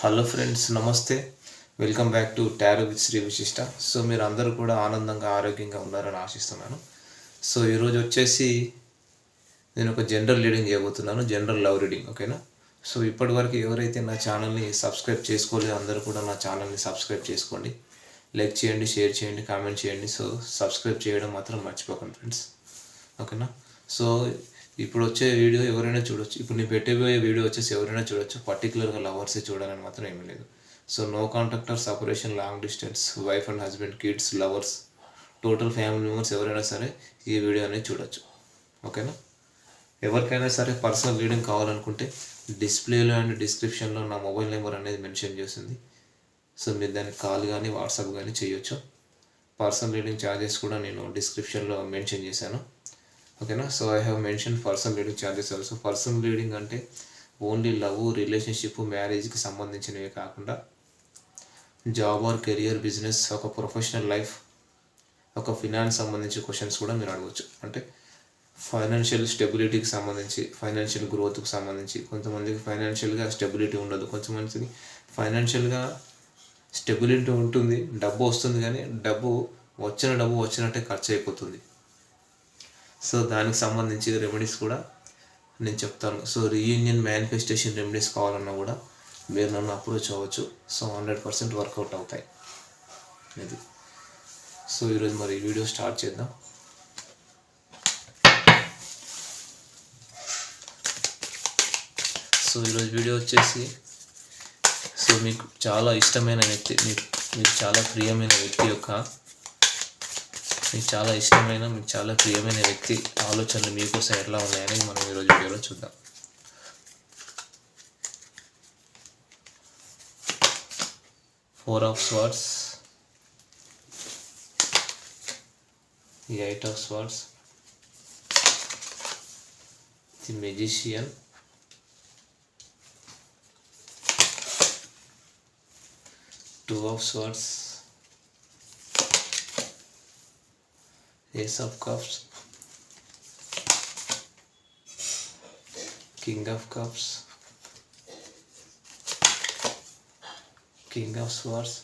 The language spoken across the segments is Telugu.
హలో ఫ్రెండ్స్ నమస్తే. Welcome back to tarot with Shri Vishishta. So మీరు అందరూ కూడా ఆనందంగా ఆరోగ్యంగా ఉన్నారని ఆశిస్తున్నాను. సో ఈరోజు వచ్చేసి నేను ఒక జనరల్ రీడింగ్ చేయబోతున్నాను. జనరల్ లవ్ రీడింగ్ ఓకేనా? సో ఇప్పటివరకు ఎవరైతే నా ఛానల్ని సబ్స్క్రైబ్ చేసుకోలేదు అందరూ కూడా నా ఛానల్ని సబ్స్క్రైబ్ చేసుకోండి. లైక్ చేయండి షేర్ చేయండి కామెంట్ చేయండి. సో సబ్స్క్రైబ్ చేయడం మాత్రం మర్చిపోకండి ఫ్రెండ్స్ ఓకేనా? సో ఇప్పుడు వచ్చే వీడియో ఎవరైనా చూడొచ్చు. ఇప్పుడు నేను పెట్టబోయే వీడియో వచ్చేసి ఎవరైనా చూడొచ్చు. పర్టికులర్గా లవర్సే చూడాలని మాత్రం ఏమీ లేదు. So no contact or separation long distance wife and husband kids lovers total family members ఎవరైనా సరే ఈ వీడియో అనేది చూడొచ్చు. ఓకేనా ఎవరికైనా సరే పర్సనల్ రీడింగ్ కావాలనుకుంటే డిస్ప్లేలో అండ్ డిస్క్రిప్షన్లో నా మొబైల్ నెంబర్ అనేది మెన్షన్ చేసింది. సో మీరు దానికి కాల్ కానీ వాట్సాప్ కానీ చేయొచ్చు. పర్సనల్ రీడింగ్ ఛార్జెస్ కూడా నేను డిస్క్రిప్షన్లో మెన్షన్ చేశాను. ఓకేనా? So I have mention personal reading charges also personal reading అంటే ఓన్లీ లవ్ రిలేషన్షిప్ మ్యారేజ్కి సంబంధించినవి కాకుండా జాబ్ ఆర్ కెరియర్ బిజినెస్ ఒక ప్రొఫెషనల్ లైఫ్ ఒక ఫినాన్స్ సంబంధించి క్వశ్చన్స్ కూడా మీరు అడగవచ్చు అంటే ఫైనాన్షియల్ స్టెబిలిటీకి సంబంధించి ఫైనాన్షియల్ గ్రోత్కి సంబంధించి కొంతమందికి ఫైనాన్షియల్గా స్టెబిలిటీ ఉండదు. కొంతమందికి ఫైనాన్షియల్గా స్టెబిలిటీ ఉంటుంది డబ్బు వస్తుంది కానీ డబ్బు వచ్చిన డబ్బు వచ్చినట్టే ఖర్చు అయిపోతుంది. సో దానికి సంబంధించి రెమెడీస్ కూడా నేను చెప్తాను. సో రీయూనియన్ మేనిఫెస్టేషన్ రెమెడీస్ కావాలన్నా కూడా మీరు నన్ను అప్రోచ్ అవ్వచ్చు. సో హండ్రెడ్ పర్సెంట్ వర్కౌట్ అవుతాయి. ఇది. సో ఈరోజు మరి వీడియో స్టార్ట్ చేద్దాం. సో ఈరోజు వీడియో వచ్చేసి సో మీకు చాలా ఇష్టమైన వ్యక్తి మీకు మీకు చాలా ప్రియమైన వ్యక్తి యొక్క మీకు చాలా ఇష్టమైన మీకు చాలా ప్రియమైన వ్యక్తి ఆలోచనలు మీకోసం ఎట్లా ఉన్నాయని మనం ఈరోజు వీడియోలో చూద్దాం. Four of swords eight of swords the magician two of swords. Ace of cups. King of cups. King of swords.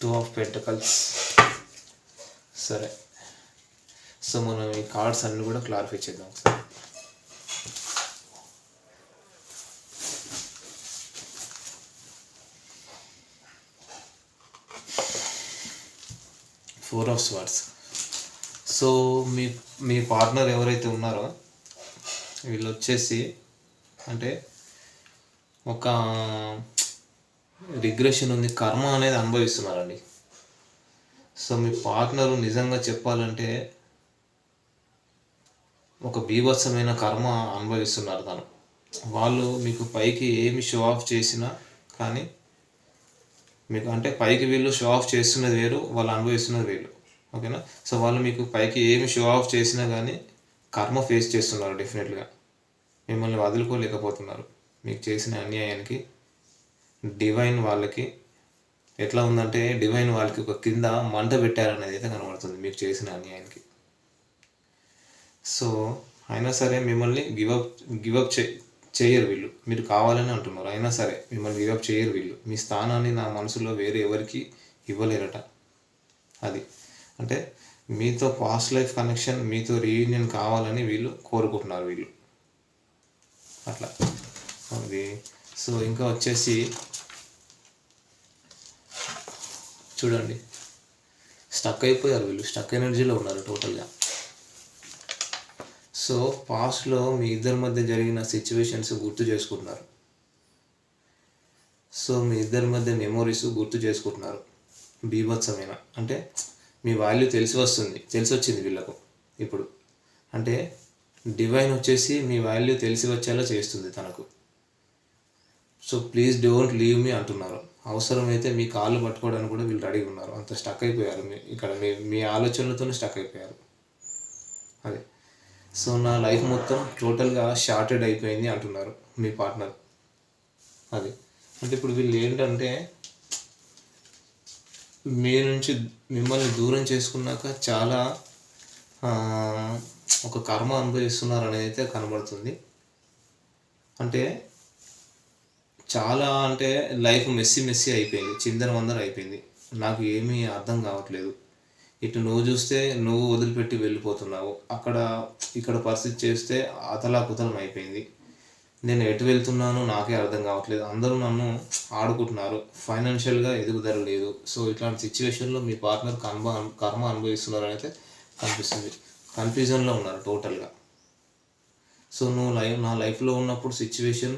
Two of pentacles సరే. సో మనం ఈ కార్డ్స్ అన్ని కూడా క్లారిఫై చేద్దాం ఒకసారి. ఫోర్ ఆఫ్ స్వార్డ్స్ సో మీ మీ పార్ట్నర్ ఎవరైతే ఉన్నారో వీళ్ళు వచ్చేసి అంటే ఒక రిగ్రెషన్ ఉంది కర్మ అనేది అనుభవిస్తున్నారండి. సో మీ పార్ట్నర్ నిజంగా చెప్పాలంటే ఒక బీభత్సమైన కర్మ అనుభవిస్తున్నారు తను. వాళ్ళు మీకు పైకి ఏమి షో ఆఫ్ చేసినా కానీ మీకు అంటే పైకి వీళ్ళు షో ఆఫ్ చేస్తున్నది వేరు వాళ్ళు అనుభవిస్తున్నది వేరు. ఓకేనా? సో వాళ్ళు మీకు పైకి ఏమి షో ఆఫ్ చేసినా కానీ కర్మ ఫేస్ చేస్తున్నారు డెఫినెట్గా మిమ్మల్ని వదులుకోలేకపోతున్నారు. మీకు చేసిన అన్యాయానికి డివైన్ వాళ్ళకి ఎట్లా ఉందంటే డివైన్ వాళ్ళకి ఒక కింద మంట పెట్టారనేది అయితే కనబడుతుంది మీకు చేసిన అన్యాయానికి. సో అయినా సరే మిమ్మల్ని గివప్ గివప్ చే చేయరు వీళ్ళు. మీరు కావాలని అంటున్నారు. అయినా సరే మిమ్మల్ని గివప్ చేయరు వీళ్ళు. మీ స్థానాన్ని నా మనసులో వేరే ఎవరికి ఇవ్వలేరట. అది. అంటే మీతో పాస్ట్ లైఫ్ కనెక్షన్ మీతో రీయూనియన్ కావాలని వీళ్ళు కోరుకుంటున్నారు వీళ్ళు. అట్లా. అది. సో ఇంకా వచ్చేసి చూడండి. స్టక్ అయిపోయారు వీళ్ళు. స్టక్ ఎనర్జీలో ఉన్నారు టోటల్గా సో పాస్ట్లో మీ ఇద్దరి మధ్య జరిగిన సిచ్యువేషన్స్ గుర్తు చేసుకుంటున్నారు. సో మీ ఇద్దరి మధ్య మెమోరీస్ గుర్తు చేసుకుంటున్నారు. బీభత్సమైన. అంటే మీ వాల్యూ తెలిసి వస్తుంది. తెలిసి వచ్చింది వీళ్ళకు. ఇప్పుడు అంటే డివైన్ వచ్చేసి మీ వాల్యూ తెలిసి వచ్చేలా చేస్తుంది తనకు. So please don't leave me అంటున్నారు. అవసరమైతే మీ కాళ్ళు పట్టుకోవడానికి కూడా వీళ్ళు రెడీగా ఉన్నారు. అంత స్టక్ అయిపోయారు. మీ ఇక్కడ మీ మీ ఆలోచనలతోనే స్టక్ అయిపోయారు. అదే. సో నా లైఫ్ మొత్తం టోటల్గా షార్టెడ్ అయిపోయింది అంటున్నారు మీ పార్ట్నర్. అది. అంటే ఇప్పుడు వీళ్ళు ఏంటంటే మీ నుంచి మిమ్మల్ని దూరం చేసుకున్నాక చాలా ఒక కర్మ అనుభవిస్తున్నారు అనేది అయితే కనబడుతుంది. అంటే చాలా అంటే లైఫ్ మెస్సీ మెస్సీ అయిపోయింది. చిందర వందర అయిపోయింది. నాకు ఏమీ అర్థం కావట్లేదు. ఇటు నువ్వు చూస్తే నువ్వు వదిలిపెట్టి వెళ్ళిపోతున్నావు. అక్కడ ఇక్కడ పరిస్థితి చేస్తే అతలాకుతలం అయిపోయింది. నేను ఎటు వెళ్తున్నానో నాకే అర్థం కావట్లేదు. అందరూ నన్ను ఆడుకుంటున్నారు. ఫైనాన్షియల్గా ఎదుగుదల లేదు సో ఇట్లాంటి సిచ్యువేషన్లో మీ పార్ట్నర్ కర్మ కర్మ అనుభవిస్తున్నారనైతే అయితే కనిపిస్తుంది కన్ఫ్యూజన్లో ఉన్నారు టోటల్గా సో నువ్వు లైఫ్ నా లైఫ్లో ఉన్నప్పుడు సిచ్యువేషన్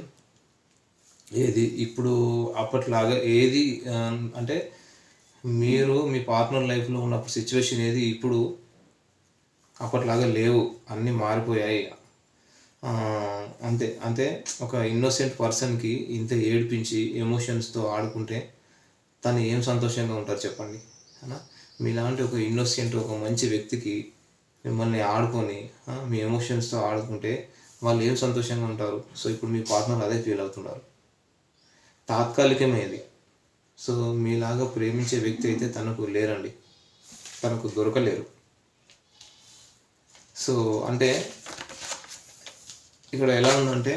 ఏది? ఇప్పుడు అప్పట్లాగా ఏది అంటే మీరు మీ పార్ట్నర్ లైఫ్లో ఉన్నప్పుడు సిచ్యువేషన్ ఏది ఇప్పుడు అప్పట్లాగా లేవు. అన్నీ మారిపోయాయి. అంతే. అంతే ఒక ఇన్నోసెంట్ పర్సన్కి ఇంత ఏడిపించి ఎమోషన్స్తో ఆడుకుంటే తను ఏం సంతోషంగా ఉంటారు చెప్పండి. మీలాంటి ఒక ఇన్నోసెంట్ ఒక మంచి వ్యక్తికి మిమ్మల్ని ఆడుకొని మీ ఎమోషన్స్తో ఆడుకుంటే వాళ్ళు ఏం సంతోషంగా ఉంటారు? సో ఇప్పుడు మీ పార్ట్నర్ అదే ఫీల్ అవుతున్నారు. తాత్కాలికమే ఇది. సో మీలాగా ప్రేమించే వ్యక్తి అయితే తనకు లేరండి. తనకు దొరకలేరు. సో అంటే ఇక్కడ ఎలా ఉందంటే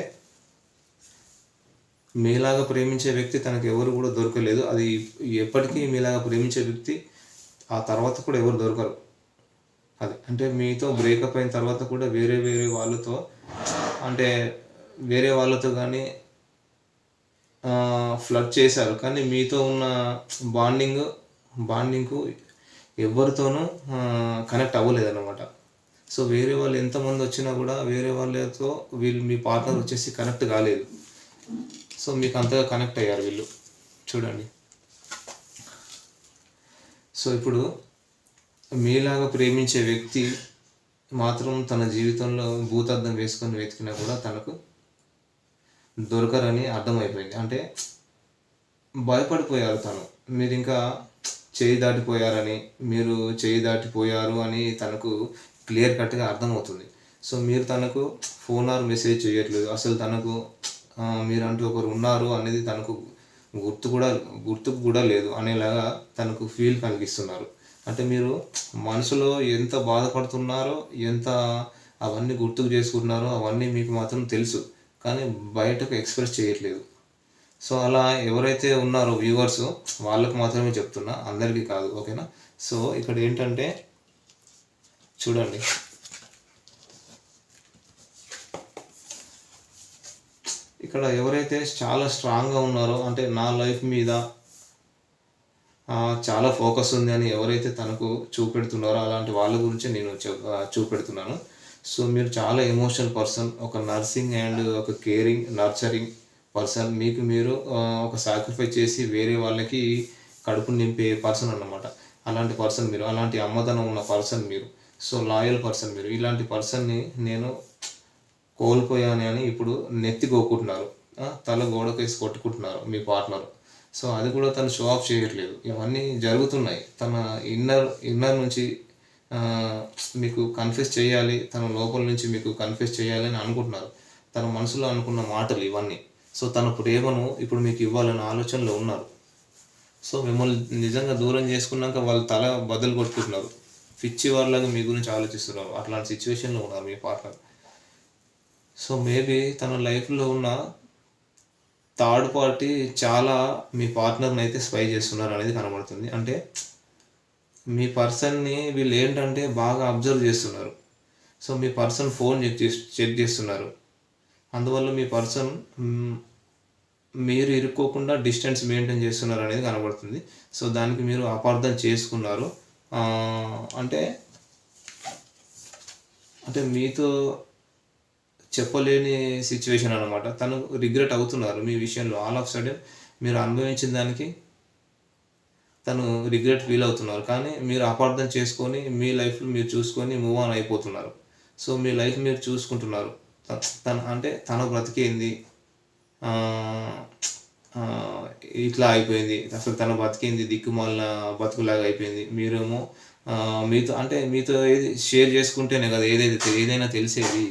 మీలాగా ప్రేమించే వ్యక్తి తనకు ఎవరు కూడా దొరకలేదు. అది ఎప్పటికీ మీలాగా ప్రేమించే వ్యక్తి ఆ తర్వాత కూడా ఎవరు దొరకరు. అది అంటే మీతో బ్రేకప్ అయిన తర్వాత కూడా వేరే వేరే వాళ్ళతో అంటే వేరే వాళ్ళతో కానీ ఫ్లడ్ చేశారు. కానీ మీతో ఉన్న బాండింగ్ బాండింగ్కు ఎవరితోనూ కనెక్ట్ అవ్వలేదన్నమాట. సో వేరే వాళ్ళు ఎంతమంది వచ్చినా కూడా వేరే వాళ్ళతో వీళ్ళు మీ పార్ట్నర్ వచ్చేసి కనెక్ట్ కాలేదు. సో మీకు అంతగా కనెక్ట్ అయ్యారు వీళ్ళు. చూడండి. సో ఇప్పుడు మీలాగా ప్రేమించే వ్యక్తి మాత్రం తన జీవితంలో భూతార్థం వేసుకొని వెతికినా కూడా తనకు దొరకరని అర్థమైపోయింది. అంటే భయపడిపోయారు తను. మీరు ఇంకా చేయి దాటిపోయారని మీరు చేయి దాటిపోయారు అని తనకు క్లియర్ కట్గా అర్థమవుతుంది. సో మీరు తనకు ఫోన్ ఆర్ మెసేజ్ చేయట్లేదు. అసలు తనకు మీరు మీరంటూ ఒకరు ఉన్నారు అనేది తనకు గుర్తు కూడా గుర్తుకు కూడా లేదు అనేలాగా తనకు ఫీల్ కలిగిస్తున్నారు. అంటే మీరు మనసులో ఎంత బాధపడుతున్నారో ఎంత అవన్నీ గుర్తుకు చేసుకుంటున్నారో అవన్నీ మీకు మాత్రం తెలుసు. కానీ బయటకు ఎక్స్ప్రెస్ చేయట్లేదు. సో అలా ఎవరైతే ఉన్నారో వ్యూవర్స్ వాళ్ళకు మాత్రమే చెప్తున్నా అందరికీ కాదు ఓకేనా? సో ఇక్కడ ఏంటంటే చూడండి. ఇక్కడ ఎవరైతే చాలా స్ట్రాంగ్గా ఉన్నారో అంటే నా లైఫ్ మీద చాలా ఫోకస్ ఉంది అని ఎవరైతే తనకు చూపెడుతున్నారో అలాంటి వాళ్ళ గురించి నేను చెప్- చూపెడుతున్నాను. సో మీరు చాలా ఎమోషనల్ పర్సన్ ఒక నర్సింగ్ అండ్ ఒక కేరింగ్ నర్చరింగ్ పర్సన్ మీకు మీరు ఒక సాక్రిఫైస్ చేసి వేరే వాళ్ళకి కడుపు నింపే పర్సన్ అన్నమాట. అలాంటి పర్సన్ మీరు అలాంటి అమ్మదనం ఉన్న పర్సన్ మీరు. సో లాయల్ పర్సన్ మీరు. ఇలాంటి పర్సన్ని నేను కోల్పోయాను అని ఇప్పుడు నెత్తికోకుంటున్నారు తల గోడకేసి కొట్టుకుంటున్నారు మీ పార్ట్నర్ సో అది కూడా తను షో ఆఫ్ చేయట్లేదు. ఇవన్నీ జరుగుతున్నాయి. తన ఇన్నర్ ఇన్నర్ నుంచి మీకు కన్ఫ్యూస్ చేయాలి. తన లోపల నుంచి మీకు కన్ఫ్యూస్ చేయాలి అని అనుకుంటున్నారు. తన మనసులో అనుకున్న మాటలు ఇవన్నీ. సో తన ప్రేమను ఇప్పుడు మీకు ఇవ్వాలనే ఆలోచనలో ఉన్నారు. సో మిమ్మల్ని నిజంగా దూరం చేసుకున్నాక వాళ్ళు తల బదులు కొట్టుకుంటున్నారు. పిచ్చి వాళ్ళగా మీ గురించి ఆలోచిస్తున్నారు. అట్లాంటి సిచ్యువేషన్లో ఉన్నారు మీ పార్ట్నర్ సో మేబీ తన లైఫ్లో ఉన్న థర్డ్ పార్టీ చాలా మీ పార్ట్నర్ని అయితే స్పై చేస్తున్నారు అనేది కనబడుతుంది. అంటే మీ పర్సన్ని వీళ్ళు ఏంటంటే బాగా అబ్జర్వ్ చేస్తున్నారు. సో మీ పర్సన్ ఫోన్ చెక్ చేసి చెక్ చేస్తున్నారు. అందువల్ల మీ పర్సన్ మీరు ఇరుక్కోకుండా డిస్టెన్స్ మెయింటైన్ చేస్తున్నారు అనేది కనబడుతుంది. సో దానికి మీరు అపార్థం చేసుకున్నారు. అంటే అంటే మీతో చెప్పలేని సిచ్యువేషన్ అనమాట తను రిగ్రెట్ అవుతున్నారు మీ విషయంలో. ఆల్ ఆఫ్ సడన్ మీరు అనుభవించిన దానికి తను రిగ్రెట్ ఫీల్ అవుతున్నారు. కానీ మీరు అపార్థం చేసుకొని మీ లైఫ్లో మీరు చూసుకొని మూవ్ ఆన్ అయిపోతున్నారు. సో మీ లైఫ్ మీరు చూసుకుంటున్నారు. తన అంటే తన బ్రతికేంది? ఇట్లా అయిపోయింది. అసలు తన బతికింది దిక్కుమాలిన బతుకులాగా అయిపోయింది. మీరేమో మీతో అంటే మీతో ఏది షేర్ చేసుకుంటేనే కదా ఏదైతే ఏదైనా తెలిసేది.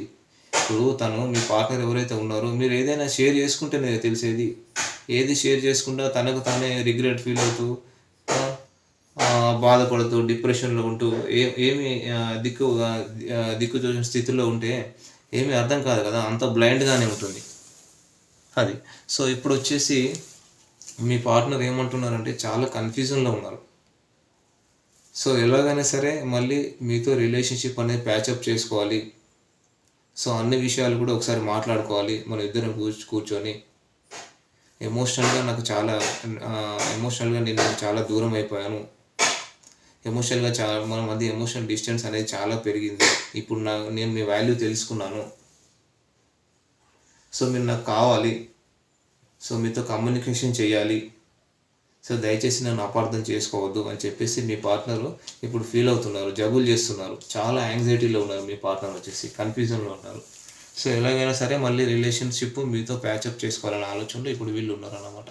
ఇప్పుడు తను మీ పార్ట్నర్ ఎవరైతే ఉన్నారో మీరు ఏదైనా షేర్ చేసుకుంటేనే తెలిసేది. ఏది షేర్ చేసుకుంటా తనకు తానే రిగ్రెట్ ఫీల్ అవుతూ బాధపడుతూ డిప్రెషన్లో ఉంటూ ఏ ఏమి దిక్కు దిక్కు చూసిన స్థితిలో ఉంటే ఏమీ అర్థం కాదు కదా అంత బ్లైండ్గానే ఉంటుంది. అది. సో ఇప్పుడు వచ్చేసి మీ పార్ట్నర్ ఏమంటున్నారంటే చాలా కన్ఫ్యూజన్లో ఉన్నారు. సో ఎలాగైనా సరే మళ్ళీ మీతో రిలేషన్షిప్ అనేది ప్యాచప్ చేసుకోవాలి. సో అన్ని విషయాలు కూడా ఒకసారి మాట్లాడుకోవాలి మన ఇద్దరం కూర్చు కూర్చొని. ఎమోషనల్గా నాకు చాలా ఎమోషనల్గా నేను చాలా దూరం అయిపోయాను. ఎమోషనల్గా చాలా మన మధ్య ఎమోషనల్ డిస్టెన్స్ అనేది చాలా పెరిగింది. ఇప్పుడు నా నేను మీ వాల్యూ తెలుసుకున్నాను. సో మీరు నాకు కావాలి. సో మీతో కమ్యూనికేషన్ చేయాలి. సో దయచేసి నన్ను అపార్థం చేసుకోవద్దు అని చెప్పేసి మీ పార్ట్నర్ ఇప్పుడు ఫీల్ అవుతున్నారు జబుల్ చేస్తున్నారు. చాలా యాంగ్జైటీలో ఉన్నారు మీ పార్ట్నర్ వచ్చేసి కన్ఫ్యూజన్లో ఉన్నారు. సో ఎలాగైనా సరే మళ్ళీ రిలేషన్షిప్ మీతో ప్యాచప్ చేసుకోవాలనే ఆలోచనలో ఇప్పుడు వీళ్ళు ఉన్నారు అన్నమాట